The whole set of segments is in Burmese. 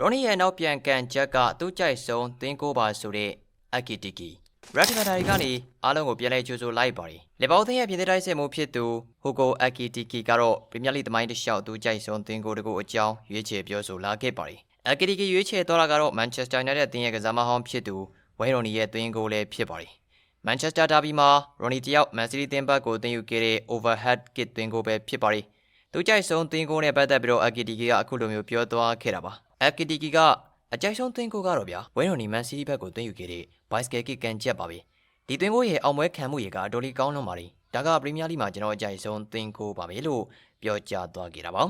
ရော်နီရဲ့နောက်ပြန်ကန်ချက်ကသူ့ကြိုက်ဆုံးသင်းကိုပါဆိုတဲ့အကီတီကီရက်တမတာရီကနေအားလုံးကိုပြန်လဲကြိုးဆိုလိုက်ပါတယ်လေဘောက်သင်းရဲ့ပြည်သက်တိုက်စစ်မှုဖြစ်သူဟိုကိုအကီတီကီကတော့ပရီးမီးယားလိသမိုင်းတစ်လျှောက်သူ့ကြိုက်ဆုံးသင်းကိုတကူအကြောင်းရွေးချယ်ပြောဆိုလာခဲ့ပါတယ်အကီတီကီရွေးချယ်တော့တာကတော့မန်ချက်စတာယူနိုက်တက်သင်းရဲ့ကစားမဟောင်းဖြစ်သူဝိုင်းရိုနီရဲ့သင်းကိုလည်းဖြစ်ပါတယ်မန်ချက်စတာဒါဘီမှာရိုနီတယောက်မန်စီးတီးသင်းဘက်ကိုတင်ယူခဲ့တဲ့ overhead kick သင်းကိုပဲဖြစ်ပါတယ် သူကြိုက်ဆုံးသင်းကိုနဲ့ပတ်သက်ပြီးတော့အကီတီကီကအခုလိုမျိုးပြောသွားခဲ့တာပါအကီတီကီကအကြိုက်ဆုံးသင်းကိုကတော့ဗျာဝဲရိုနီမန်စီးတီးဘက်ကိုတင်ယူခဲ့တဲ့ bicycle kick ကန်ချက်ပါပဲဒီသင်းကိုရဲ့အောင်ပွဲခံမှုရေကအတော်လေးကောင်းလွန်ပါတယ်ဒါကပရီးမီးယားလိမှာကျွန်တော်အကြိုက်ဆုံးသင်းကိုပါပဲလို့ပြောကြားသွားခဲ့တာပါ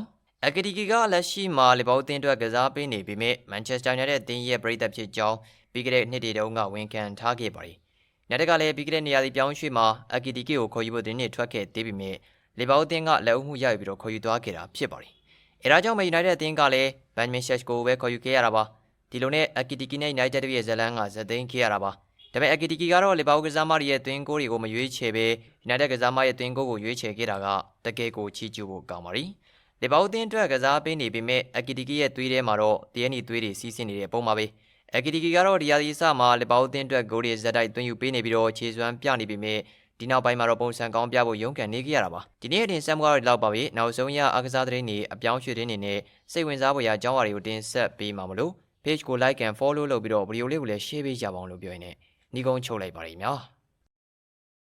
အကီတီကီကလက်ရှိမှာလီဗာပူးသင်းအတွက်ကစားပေးနေပေမဲ့မန်ချက်စတာယူနိုက်တက်သင်းရဲ့ပရိသတ်ဖြစ်ကြောင်းပြီးခဲ့တဲ့နှစ်တွေတုန်းကဝန်ခံထားခဲ့ပါတယ်။ညတကလည်းပြီးခဲ့တဲ့နေရာဒီပြောင်းရွှေ့မှာအကီတီကီကိုခေါ်ယူဖို့တင်းနဲ့ထွက်ခဲ့သေးပေမဲ့ လီဗာပူးသင်းကလက်ဦးမှုရယူပြီးတော့ခေါ်ယူသွားခဲ့တာဖြစ်ပါတယ်။အဲဒါကြောင့်မယူနိုက်တက်အသင်းကလည်းဘန်မင်ရှက်ကိုပဲခေါ်ယူခဲ့ရတာပါ။ဒီလိုနဲ့အကီတီကီနဲ့ယူနိုက်တက်ရဲ့ဇလန်းကဇသိန်းခဲ့ရတာပါ။ဒါပေမဲ့အကီတီကီကတော့လီဗာပူးကစားမတွေရဲ့သွင်းကိုတွေကိုမရွေးချယ်ပဲယူနိုက်တက်ကစားမရဲ့သွင်းကိုကိုရွေးချယ်ခဲ့တာကတကယ်ကိုချီးကျူးဖို့ကောင်းပါရီ။လီဗာပူးသင်းအတွက်ကစားပေးနေပေမဲ့အကီတီကီရဲ့သွေးထဲမှာတော့ DNA သွေးတွေစီးဆင်းနေတဲ့ပုံပါပဲ။အကီတီကီကတော့ဒီယာဒီဆာမှာလီဗာပူးသင်းအတွက်ဂိုးတွေဇက်တိုက်သွင်းယူပေးနေပြီးတော့ခြေစွမ်းပြနေပေမဲ့ ဒီနောက်ပိုင်းမှာတော့ပုံစံကောင်းပြဖို့ရုန်းကန်နေကြရတာပါဒီနေ့အတင်ဆမ်ကတော့ဒီလောက်ပါပဲနောက်ဆုံးရအားကစားသတင်းတွေအပြောင်းရွှေ့သတင်းတွေနဲ့စိတ်ဝင်စားဖို့ရာအကြောင်းအရာတွေကိုတင်ဆက်ပေးမှာမလို့ page ကို like and follow လုပ်ပြီးတော့ဗီဒီယိုလေးကိုလည်း share ပေးကြပါအောင်လို့ပြောရင်းနဲ့ညီကုန်းချုပ်လိုက်ပါရစေများ